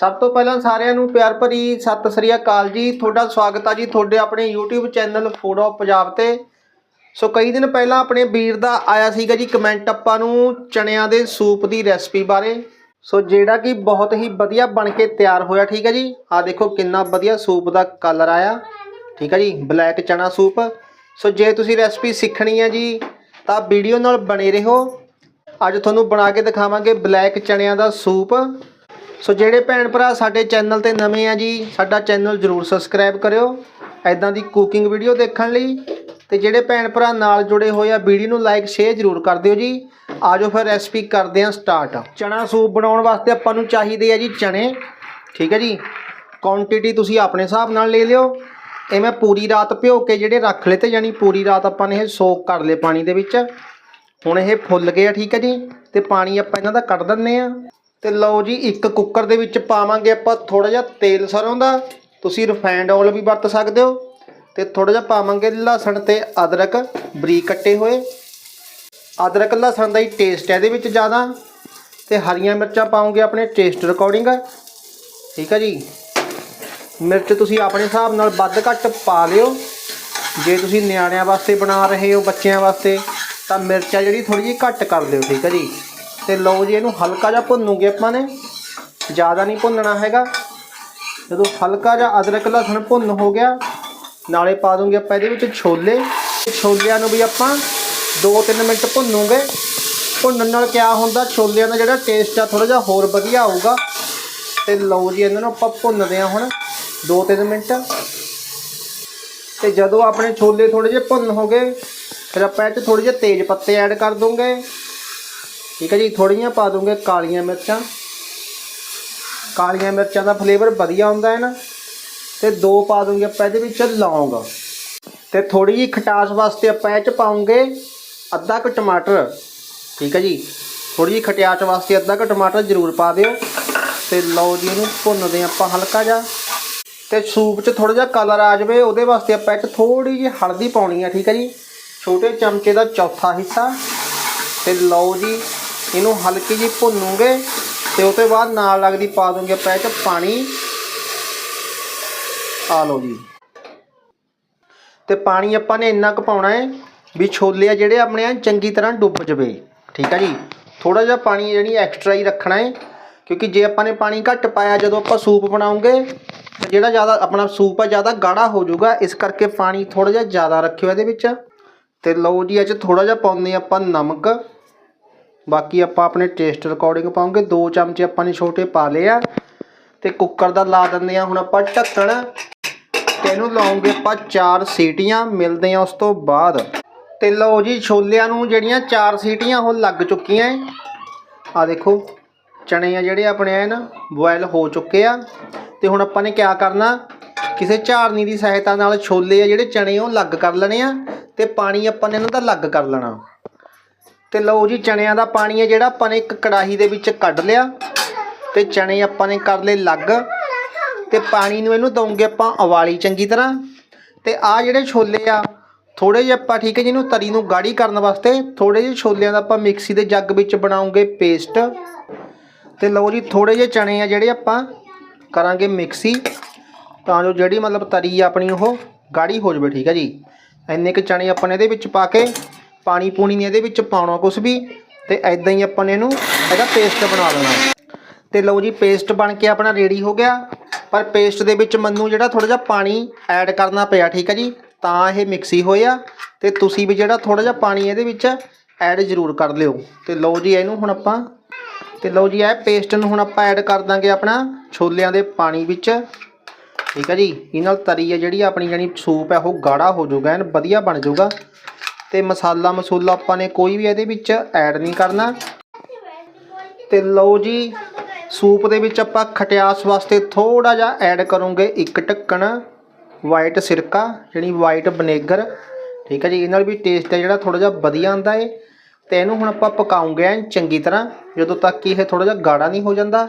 ਸਭ ਤੋਂ ਪਹਿਲਾਂ ਸਾਰਿਆਂ ਨੂੰ ਪਿਆਰ ਭਰੀ ਸਤਿ ਸ੍ਰੀ ਅਕਾਲ ਜੀ। ਤੁਹਾਡਾ ਸਵਾਗਤ ਆ ਜੀ ਤੁਹਾਡੇ ਆਪਣੇ YouTube channel food of Punjab ਤੇ। ਸੋ ਕਈ ਦਿਨ ਪਹਿਲਾਂ ਆਪਣੇ ਵੀਰ ਦਾ ਆਇਆ ਸੀਗਾ ਜੀ ਕਮੈਂਟ ਆਪਾਂ ਨੂੰ ਚਣਿਆਂ ਦੇ ਸੂਪ ਦੀ ਰੈਸਪੀ ਬਾਰੇ। ਸੋ ਜਿਹੜਾ ਕਿ ਬਹੁਤ ਹੀ ਵਧੀਆ ਬਣ ਕੇ ਤਿਆਰ ਹੋਇਆ, ਠੀਕ ਹੈ ਜੀ? ਆ ਦੇਖੋ ਕਿੰਨਾ ਵਧੀਆ ਸੂਪ ਦਾ ਕਲਰ ਆਇਆ। ਠੀਕ ਹੈ ਜੀ ਬਲੈਕ ਚਨਾ ਸੂਪ। ਸੋ ਜੇ ਤੁਸੀਂ ਰੈਸਪੀ ਸਿੱਖਣੀ ਹੈ ਜੀ, ਤਾਂ ਵੀਡੀਓ ਨਾਲ ਬਣੇ ਰਹੋ। ਅੱਜ ਤੁਹਾਨੂੰ ਬਣਾ ਕੇ ਦਿਖਾਵਾਂਗੇ ਬਲੈਕ ਚਣਿਆਂ ਦਾ ਸੂਪ। ਸੋ ਜਿਹੜੇ ਭੈਣ ਭਰਾ ਸਾਡੇ ਚੈਨਲ ਤੇ ਨਵੇਂ ਆ ਜੀ, ਸਾਡਾ ਚੈਨਲ ਜਰੂਰ ਸਬਸਕ੍ਰਾਈਬ ਕਰਿਓ। ਐਦਾਂ ਦੀ ਕੁਕਿੰਗ ਵੀਡੀਓ ਦੇਖਣ ਲਈ ਤੇ ਜਿਹੜੇ ਭੈਣ ਭਰਾ ਨਾਲ ਜੁੜੇ ਹੋਏ ਆ, ਵੀਡੀਓ ਨੂੰ ਲਾਈਕ ਸ਼ੇਅਰ ਜਰੂਰ ਕਰ ਦਿਓ ਜੀ। ਆਜੋ ਫਿਰ ਰੈਸਪੀ ਕਰਦੇ ਹਾਂ ਸਟਾਰਟ ਚਣਾ ਸੂਪ ਬਣਾਉਣ ਵਾਸਤੇ ਆਪਾਂ ਨੂੰ ਚਾਹੀਦੇ ਆ ਜੀ ਚਣੇ ਠੀਕ ਹੈ ਜੀ? ਕੁਆਂਟੀਟੀ ਤੁਸੀਂ ਆਪਣੇ ਹਿਸਾਬ ਨਾਲ ਲੈ ਲਿਓ। ਇਹ ਮੈਂ ਪੂਰੀ ਰਾਤ ਭਿਓ ਕੇ ਜਿਹੜੇ ਰੱਖ ਲਏ ਤੇ ਯਾਨੀ ਪੂਰੀ ਰਾਤ ਆਪਾਂ ਨੇ ਇਹ ਸੋਕ ਕਰ ਲਏ ਪਾਣੀ ਦੇ ਵਿੱਚ। ਹੁਣ ਇਹ ਫੁੱਲ ਗਏ ਆ, ਠੀਕ ਹੈ ਜੀ? ਤੇ ਪਾਣੀ ਆਪਾਂ ਇਹਨਾਂ ਦਾ ਕੱਢ ਦਿੰਨੇ ਆ। ਤੇ ਲਓ ਜੀ, ਇੱਕ ਕੁੱਕਰ ਦੇ ਵਿੱਚ ਪਾਵਾਂਗੇ ਆਪਾਂ ਥੋੜਾ ਜਿਹਾ ਤੇਲ ਸਰੋਂ ਦਾ ਤੁਸੀਂ ਰਿਫਾਈਨਡ ਆਇਲ ਵੀ ਵਰਤ ਸਕਦੇ ਹੋ ਤੇ ਥੋੜਾ ਜਿਹਾ ਪਾਵਾਂਗੇ ਲਸਣ ਤੇ ਅਦਰਕ, ਬਰੀਕ ਕੱਟੇ ਹੋਏ। ਅਦਰਕ, ਲਸਣ ਦਾ ਹੀ ਟੇਸਟ ਹੈ ਇਹਦੇ ਵਿੱਚ ਜ਼ਿਆਦਾ। ਤੇ ਹਰੀਆਂ ਮਿਰਚਾਂ ਪਾਉਂਗੇ ਆਪਣੇ ਟੇਸਟ ਅਕੋਰਡਿੰਗ ਠੀਕ ਹੈ ਜੀ? ਮਿਰਚ ਤੁਸੀਂ ਆਪਣੇ ਹਿਸਾਬ ਨਾਲ ਵੱਧ ਘੱਟ ਪਾ ਲਿਓ। ਜੇ ਤੁਸੀਂ ਨਿਆਣਿਆਂ ਵਾਸਤੇ ਬਣਾ ਰਹੇ ਹੋ, ਬੱਚਿਆਂ ਵਾਸਤੇ, ਤਾਂ ਮਿਰਚਾਂ ਜਿਹੜੀ ਥੋੜੀ ਜਿਹੀ ਘੱਟ ਕਰ ਦਿਓ ਠੀਕ ਹੈ ਜੀ? ਤੇ ਲਓ ਜੀ, ਇਹਨੂੰ ਹਲਕਾ ਜਿਹਾ ਭੁੰਨੂਗੇ ਆਪਾਂ ਨੇ। ਜ਼ਿਆਦਾ ਨਹੀਂ ਭੁੰਨਣਾ ਹੈਗਾ। ਜਦੋਂ ਹਲਕਾ ਜਿਹਾ ਅਦਰਕ, ਲਸਣ ਭੁੰਨ ਹੋ ਗਿਆ, ਨਾਲੇ ਪਾ ਦੂੰਗੇ ਆਪਾਂ ਇਹਦੇ ਵਿੱਚ ਛੋਲੇ। ਤੇ ਛੋਲਿਆਂ ਨੂੰ ਵੀ ਆਪਾਂ 2-3 ਮਿੰਟ ਭੁੰਨੂਗੇ। ਭੁੰਨਣ ਨਾਲ ਕਿਆ ਹੁੰਦਾ, ਛੋਲਿਆਂ ਦਾ ਜਿਹੜਾ ਟੇਸਟ ਆ ਥੋੜਾ ਜਿਹਾ ਹੋਰ ਵਧੀਆ ਆਊਗਾ। ਤੇ ਲਓ ਜੀ, ਇਹਨਾਂ ਨੂੰ ਆਪਾਂ ਭੁੰਨਦੇ ਆ ਹੁਣ 2-3 ਮਿੰਟ। ਤੇ ਜਦੋਂ ਆਪਣੇ ਛੋਲੇ ਥੋੜੇ ਜਿਹੇ ਭੁੰਨ ਹੋ ਗਏ, ਫਿਰ ਆਪਾਂ ਇਹ 'ਚ ਥੋੜੇ ਜਿਹੇ ਤੇਜ਼ ਪੱਤੇ ਐਡ ਕਰ ਦੂੰਗੇ। ਠੀਕ ਹੈ ਜੀ ਥੋੜੀਆਂ ਪਾ ਦੂੰਗੇ ਕਾਲੀਆਂ ਮਿਰਚਾਂ। ਕਾਲੀਆਂ ਮਿਰਚਾਂ ਦਾ ਫਲੇਵਰ ਵਧੀਆ ਹੁੰਦਾ ਹੈ ਨਾ। ਤੇ ਦੋ ਪਾ ਦੂੰਗੇ ਆਪਾਂ ਇਹਦੇ ਵਿੱਚ ਲੌਂਗ। ਤੇ ਥੋੜੀ ਜਿਹੀ ਖਟਾਸ ਵਾਸਤੇ ਆਪਾਂ ਇਹ 'ਚ ਪਾਉਂਗੇ ਅੱਧਾ ਕੁ ਟਮਾਟਰ। ਠੀਕ ਹੈ ਜੀ ਥੋੜੀ ਜਿਹੀ ਖਟਿਆਚ ਵਾਸਤੇ ਅੱਧਾ ਕੁ ਟਮਾਟਰ ਜ਼ਰੂਰ ਪਾ ਦਿਓ। ਤੇ ਲਓ ਜੀ, ਇਹਨੂੰ ਭੁੰਨਦੇ ਆਪਾਂ ਹਲਕਾ ਜਿਹਾ। ਤੇ ਸੂਪ 'ਚ ਥੋੜਾ ਜਿਹਾ ਕਲਰ ਆ ਜਾਵੇ, ਉਹਦੇ ਵਾਸਤੇ ਆਪਾਂ ਇਹ 'ਚ ਥੋੜੀ ਜਿਹੀ ਹਲਦੀ ਪਾਉਣੀ ਆ ਠੀਕ ਹੈ ਜੀ, ਛੋਟੇ ਚਮਚੇ ਦਾ ਚੌਥਾ ਹਿੱਸਾ। ਤੇ ਲਓ ਜੀ ਇਹਨੂੰ ਹਲਕੀ ਜਿਹੀ ਭੁੰਨੂਗੇ ਤੇ ਉਸ ਤੋਂ ਬਾਅਦ ਨਾਲ ਲੱਗਦੀ ਪਾ ਦੂੰਗੇ ਆਪਾਂ ਇਹ 'ਚ ਪਾਣੀ। ਆ ਲਓ ਜੀ। ਤੇ ਪਾਣੀ ਆਪਾਂ ਨੇ ਇੰਨਾ ਕੁ ਪਾਉਣਾ ਹੈ ਵੀ ਛੋਲੇ ਆ ਜਿਹੜੇ ਆਪਣੇ ਆ ਚੰਗੀ ਤਰ੍ਹਾਂ ਡੁੱਬ ਜਵੇ। ਠੀਕ ਹੈ ਜੀ? ਥੋੜਾ ਜਿਹਾ ਪਾਣੀ ਜਿਹੜੀ ਐਕਸਟਰਾ ਹੀ ਰੱਖਣਾ ਹੈ, ਕਿਉਂਕਿ ਜੇ ਆਪਾਂ ਨੇ ਪਾਣੀ ਘੱਟ ਪਾਇਆ, ਜਦੋਂ ਆਪਾਂ ਸੂਪ ਬਣਾਉਂਗੇ, ਤਾਂ ਜਿਹੜਾ ਜ਼ਿਆਦਾ ਆਪਣਾ ਸੂਪ ਆ ਜ਼ਿਆਦਾ ਗਾੜਾ ਹੋ ਜਾਊਗਾ। ਇਸ ਕਰਕੇ ਪਾਣੀ ਥੋੜਾ ਜਿਹਾ ਜ਼ਿਆਦਾ ਰੱਖਿਓ ਇਹਦੇ ਵਿੱਚ। ਤੇ ਲਓ ਜੀ ਇਹ 'ਚ ਥੋੜਾ ਜਿਹਾ ਪਾਉਂਦੇ ਆਪਾਂ ਨਮਕ। ਬਾਕੀ ਆਪਾਂ ਆਪਣੇ ਟੇਸਟ ਅਕੋਰਡਿੰਗ ਪਾਉਂਗੇ। ਦੋ ਚਮਚੇ ਆਪਾਂ ਨੇ ਛੋਟੇ ਪਾ ਲਏ ਆ। ਤੇ ਕੁੱਕਰ ਦਾ ਲਾ ਦਿੰਦੇ ਆ ਹੁਣ ਆਪਾਂ ਢੱਕਣ। ਤੇ ਇਹਨੂੰ ਲਾਉਂਗੇ ਆਪਾਂ ਚਾਰ ਸੀਟੀਆਂ, ਮਿਲਦੇ ਆ ਉਸ ਤੋਂ ਬਾਅਦ। ਤੇ ਲਓ ਜੀ, ਛੋਲਿਆਂ ਨੂੰ ਜਿਹੜੀਆਂ ਚਾਰ ਸੀਟੀਆਂ ਉਹ ਲੱਗ ਚੁੱਕੀਆਂ ਏ ਆ ਦੇਖੋ ਚਣੇ ਆ ਜਿਹੜੇ ਆਪਣੇ ਆ ਨਾ ਬੋਇਲ ਹੋ ਚੁੱਕੇ ਆ। ਤੇ ਹੁਣ ਆਪਾਂ ਨੇ ਕਿਆ ਕਰਨਾ, ਕਿਸੇ ਝਾੜਨੀ ਦੀ ਸਹਾਇਤਾ ਨਾਲ ਛੋਲੇ ਆ ਜਿਹੜੇ ਚਣੇ ਉਹ ਲੱਗ ਕਰ ਲੈਣੇ ਆ। ਤੇ ਪਾਣੀ ਆਪਾਂ ਨੇ ਇਹਨਾਂ ਦਾ ਲੱਗ ਕਰ ਲੈਣਾ। ਤੇ ਲਓ ਜੀ ਚਣਿਆਂ ਦਾ ਪਾਣੀ ਹੈ ਜਿਹੜਾ ਆਪਾਂ ਨੇ ਇੱਕ ਕੜਾਹੀ ਦੇ ਵਿੱਚ ਕੱਢ ਲਿਆ ਤੇ ਚਣੇ ਆਪਾਂ ਨੇ ਕਰ ਲਏ ਲੱਗ ਤੇ ਪਾਣੀ ਨੂੰ ਇਹਨੂੰ ਦਵਾਂਗੇ ਆਪਾਂ ਉਵਾਲੀ ਚੰਗੀ ਤਰ੍ਹਾਂ ਤੇ ਆ ਜਿਹੜੇ ਛੋਲੇ ਆ ਥੋੜੇ ਜਿਹੇ ਆਪਾਂ ਠੀਕ ਹੈ ਜਿਹਨੂੰ ਤਰੀ ਨੂੰ ਗਾੜੀ ਕਰਨ ਵਾਸਤੇ ਥੋੜੇ ਜਿਹੇ ਛੋਲਿਆਂ ਦਾ ਆਪਾਂ ਮਿਕਸੀ ਦੇ ਜੱਗ ਵਿੱਚ ਬਣਾਉਂਗੇ ਪੇਸਟ ਤੇ ਲਓ ਜੀ ਥੋੜੇ ਜਿਹੇ ਚਣੇ ਆ ਜਿਹੜੇ ਆਪਾਂ ਕਰਾਂਗੇ ਮਿਕਸੀ ਤਾਂ ਜੋ ਜਿਹੜੀ ਮਤਲਬ ਤਰੀ ਆ ਆਪਣੀ ਉਹ ਗਾੜੀ ਹੋ ਜਾਵੇ, ਠੀਕ ਹੈ ਜੀ। ਇੰਨੇ ਕੁ ਚਣੇ ਆਪਾਂ ਨੇ ਇਹਦੇ ਵਿੱਚ ਪਾ ਕੇ ਪਾਣੀ ਪੂਣੀ ਨਹੀਂ ਇਹਦੇ ਵਿੱਚ ਪਾਉਣਾ ਕੁਝ ਵੀ, ਤੇ ਐਦਾਂ ਹੀ ਆਪਾਂ ਨੇ ਇਹਨੂੰ ਇਹਦਾ ਪੇਸਟ ਬਣਾ ਲੈਣਾ। ਤੇ ਲਓ ਜੀ ਪੇਸਟ ਬਣ ਕੇ ਆਪਣਾ ਰੈਡੀ ਹੋ ਗਿਆ। ਪਰ ਪੇਸਟ ਦੇ ਵਿੱਚ ਮੈਨੂੰ ਜਿਹੜਾ ਥੋੜਾ ਜਿਹਾ ਪਾਣੀ ਐਡ ਕਰਨਾ ਪਿਆ, ਠੀਕ ਹੈ ਜੀ, ਤਾਂ ਇਹ ਮਿਕਸੀ ਹੋਇਆ। ਤੇ ਤੁਸੀਂ ਵੀ ਜਿਹੜਾ ਥੋੜਾ ਜਿਹਾ ਪਾਣੀ ਇਹਦੇ ਵਿੱਚ ਐਡ ਜ਼ਰੂਰ ਕਰ ਲਿਓ। ਤੇ ਲਓ ਜੀ, ਇਹਨੂੰ ਹੁਣ ਆਪਾਂ, ਤੇ ਲਓ ਜੀ, ਇਹ ਪੇਸਟ ਨੂੰ ਹੁਣ ਆਪਾਂ ਐਡ ਕਰ ਦਾਂਗੇ ਆਪਣਾ ਛੋਲਿਆਂ ਦੇ ਪਾਣੀ ਵਿੱਚ। ਠੀਕ ਹੈ ਜੀ ਇਹ ਨਾਲ ਤਰੀ ਹੈ ਜਿਹੜੀ ਆਪਣੀ ਜਾਨੀ ਸੂਪ ਹੈ ਉਹ ਗਾੜਾ ਹੋ ਜਾਊਗਾ, ਐਨ ਵਧੀਆ ਬਣ ਜਾਊਗਾ। ਤੇ ਮਸਾਲਾ ਮਸੂਲਾ ਆਪਾਂ ਨੇ ਕੋਈ ਵੀ ਇਹਦੇ ਵਿੱਚ ਐਡ ਨਹੀਂ ਕਰਨਾ। ਤੇ ਲਓ ਜੀ, ਸੂਪ ਦੇ ਵਿੱਚ ਆਪਾਂ ਖਟਿਆਸ ਵਾਸਤੇ ਥੋੜਾ ਜਿਹਾ ਐਡ ਕਰੂੰਗੇ ਇੱਕ ਢੱਕਣ ਵਾਈਟ ਸਿਰਕਾ, ਜਿਹੜੀ ਵਾਈਟ ਵਿਨੇਗਰ ਠੀਕ ਹੈ ਜੀ ਇਹਨਾਂ ਨਾਲ ਵੀ ਟੇਸਟ ਹੈ ਜਿਹੜਾ ਥੋੜਾ ਜਿਹਾ ਵਧੀਆ ਆਉਂਦਾ ਏ। ਤੇ ਇਹਨੂੰ ਹੁਣ ਆਪਾਂ ਪਕਾਉਂਗੇ ਐਨ ਚੰਗੀ ਤਰ੍ਹਾਂ, ਜਦੋਂ ਤੱਕ ਕਿ ਇਹ ਥੋੜਾ ਜਿਹਾ ਗਾੜਾ ਨਹੀਂ ਹੋ ਜਾਂਦਾ।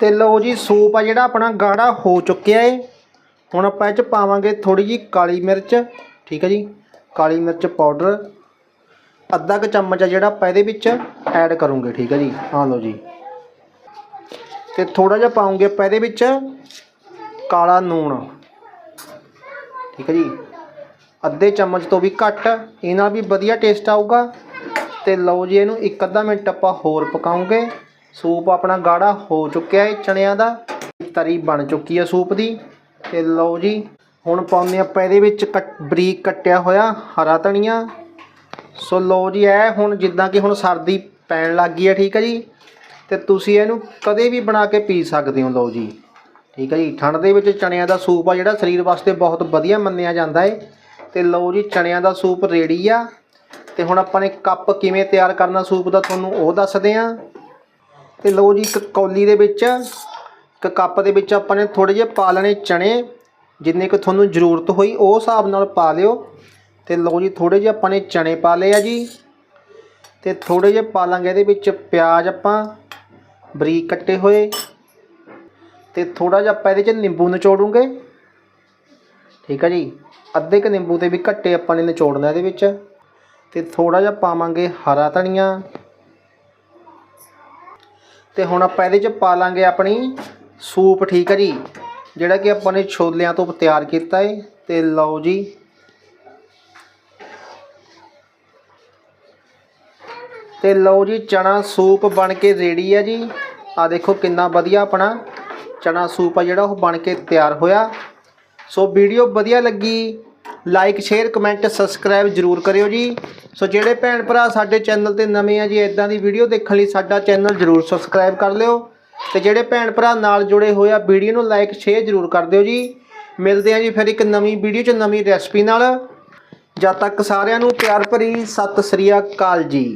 ਤੇ ਲਓ ਜੀ, ਸੂਪ ਆ ਜਿਹੜਾ ਆਪਣਾ ਗਾੜਾ ਹੋ ਚੁੱਕਿਆ ਏ। ਹੁਣ ਆਪਾਂ ਇਹ ਚ ਪਾਵਾਂਗੇ ਥੋੜੀ ਜੀ ਕਾਲੀ ਮਿਰਚ, ਠੀਕ ਹੈ ਜੀ। ਕਾਲੀ ਮਿਰਚ ਪਾਊਡਰ, ਅੱਧਾ ਕੁ ਚਮਚ ਆ ਜਿਹੜਾ ਆਪਾਂ ਇਹਦੇ ਵਿੱਚ ਐਡ ਕਰੂੰਗੇ, ਠੀਕ ਹੈ ਜੀ? ਹਾਂ ਲਓ ਜੀ। ਤੇ ਥੋੜਾ ਜਿਹਾ ਪਾਉਂਗੇ ਆਪਾਂ ਇਹਦੇ ਵਿੱਚ ਕਾਲਾ ਨੂਣ, ਠੀਕ ਹੈ ਜੀ? ਅੱਧੇ ਚਮਚ ਤੋਂ ਵੀ ਘੱਟ ਇਹ ਨਾਲ ਵੀ ਵਧੀਆ ਟੇਸਟ ਆਊਗਾ। ਤੇ ਲਓ ਜੀ, ਇਹਨੂੰ ਇੱਕ ਅੱਧਾ ਮਿੰਟ ਆਪਾਂ ਹੋਰ ਪਕਾਉਂਗੇ। ਸੂਪ ਆਪਣਾ ਗਾੜਾ ਹੋ ਚੁੱਕਿਆ ਹੈ ਚਣਿਆਂ ਦਾ। ਤਰੀ ਬਣ ਚੁੱਕੀ ਹੈ ਸੂਪ ਦੀ। ਤੇ ਲਓ ਜੀ ਹੁਣ ਪਾਉਂਦੇ ਆਪਾਂ ਇਹਦੇ ਵਿੱਚ ਕੱਟ, ਬਰੀਕ ਕੱਟਿਆ ਹੋਇਆ ਹਰਾ ਧਨੀਆ। ਸੋ ਲਓ ਜੀ, ਇਹ ਹੁਣ ਜਿੱਦਾਂ ਕਿ ਹੁਣ ਸਰਦੀ ਪੈਣ ਲੱਗ ਗਈ ਹੈ, ਠੀਕ ਹੈ ਜੀ? ਤੇ ਤੁਸੀਂ ਇਹਨੂੰ ਕਦੇ ਵੀ ਬਣਾ ਕੇ ਪੀ ਸਕਦੇ ਹੋ, ਲਓ ਜੀ। ਠੀਕ ਹੈ ਜੀ, ਠੰਡ ਦੇ ਵਿੱਚ ਚਣਿਆਂ ਦਾ ਸੂਪ ਆ, ਜਿਹੜਾ ਸਰੀਰ ਵਾਸਤੇ ਬਹੁਤ ਵਧੀਆ ਮੰਨਿਆ ਜਾਂਦਾ ਹੈ। ਤੇ ਲਓ ਜੀ, ਚਣਿਆਂ ਦਾ ਸੂਪ ਰੈਡੀ ਆ। ਤੇ ਹੁਣ ਆਪਾਂ ਨੇ ਕੱਪ ਕਿਵੇਂ ਤਿਆਰ ਕਰਨਾ ਸੂਪ ਦਾ, ਤੁਹਾਨੂੰ ਉਹ ਦੱਸਦੇ ਆ ਤੇ ਲਓ ਜੀ, ਇੱਕ ਕੌਲੀ ਦੇ ਵਿੱਚ, ਇੱਕ ਕੱਪ ਦੇ ਵਿੱਚ ਆਪਾਂ ਨੇ ਥੋੜੇ ਜਿਹੇ ਪਾ ਲੈਣੇ ਚਣੇ। ਜਿੰਨੇ ਕੁ ਤੁਹਾਨੂੰ ਜ਼ਰੂਰਤ ਹੋਈ, ਉਹ ਹਿਸਾਬ ਨਾਲ ਪਾ ਲਿਓ। ਤੇ ਲਓ ਜੀ ਥੋੜੇ ਜਿਹੇ ਆਪਾਂ ਨੇ ਚਣੇ ਪਾ ਲਏ ਆ ਜੀ। ਤੇ ਥੋੜੇ ਜਿਹੇ ਪਾ ਲਾਂਗੇ ਇਹਦੇ ਵਿੱਚ ਪਿਆਜ਼ ਆਪਾਂ, ਬਰੀਕ ਕੱਟੇ ਹੋਏ। ਤੇ ਥੋੜਾ ਜਿਹਾ ਆਪਾਂ ਇਹਦੇ 'ਚ ਨਿੰਬੂ ਨਿਚੋੜੂਗੇ। ਠੀਕ ਆ ਜੀ? ਅੱਧੇ ਕ ਨਿੰਬੂ ਤੇ ਵੀ ਘੱਟੇ ਆਪਾਂ ਨੇ ਨਿਚੋੜਨਾ ਇਹਦੇ ਵਿੱਚ। ਤੇ ਥੋੜਾ ਜਿਹਾ ਪਾਵਾਂਗੇ ਹਰਾ ਧਨੀਆ। ਤੇ ਹੁਣ ਆਪਾਂ ਇਹਦੇ 'ਚ ਪਾ ਲਾਂਗੇ ਆਪਣੀ ਸੂਪ, ਠੀਕ ਆ ਜੀ? ਜਿਹੜਾ ਕਿ ਆਪਾਂ ਨੇ ਛੋਲਿਆਂ ਤੋਂ ਤਿਆਰ ਕੀਤਾ ਹੈ ਤੇ ਲਓ ਜੀ। ਤੇ ਲਓ ਜੀ, ਚਨਾ ਸੂਪ ਬਣ ਕੇ ਰੈਡੀ ਹੈ ਜੀ। ਆ ਦੇਖੋ ਕਿੰਨਾ ਵਧੀਆ ਆਪਣਾ ਚਨਾ ਸੂਪ ਆ ਜਿਹੜਾ ਉਹ ਬਣ ਕੇ ਤਿਆਰ ਹੋਇਆ। ਸੋ ਵੀਡੀਓ ਵਧੀਆ ਲੱਗੀ ਲਾਈਕ ਸ਼ੇਅਰ ਕਮੈਂਟ ਸਬਸਕ੍ਰਾਈਬ ਜਰੂਰ ਕਰਿਓ ਜੀ। ਸੋ ਜਿਹੜੇ ਭੈਣ ਭਰਾ ਸਾਡੇ ਚੈਨਲ ਤੇ ਨਵੇਂ ਆ ਜੀ ਇਦਾਂ ਦੀ ਵੀਡੀਓ ਦੇਖਣ ਲਈ ਸਾਡਾ ਚੈਨਲ ਜਰੂਰ ਸਬਸਕ੍ਰਾਈਬ ਕਰ ਲਿਓ। ਤੇ ਜਿਹੜੇ ਭੈਣ ਭਰਾ ਨਾਲ ਜੁੜੇ ਹੋਏ ਆ, ਵੀਡੀਓ ਨੂੰ ਲਾਈਕ ਸ਼ੇਅਰ ਜਰੂਰ ਕਰ ਦਿਓ ਜੀ। ਮਿਲਦੇ ਆ ਜੀ ਫਿਰ ਇੱਕ ਨਵੀਂ ਵੀਡੀਓ 'ਚ, ਨਵੀਂ ਰੈਸਪੀ ਨਾਲ। ਜਦ ਤੱਕ ਸਾਰਿਆਂ ਨੂੰ ਪਿਆਰ ਭਰੀ ਸਤਿ ਸ੍ਰੀ ਅਕਾਲ ਜੀ।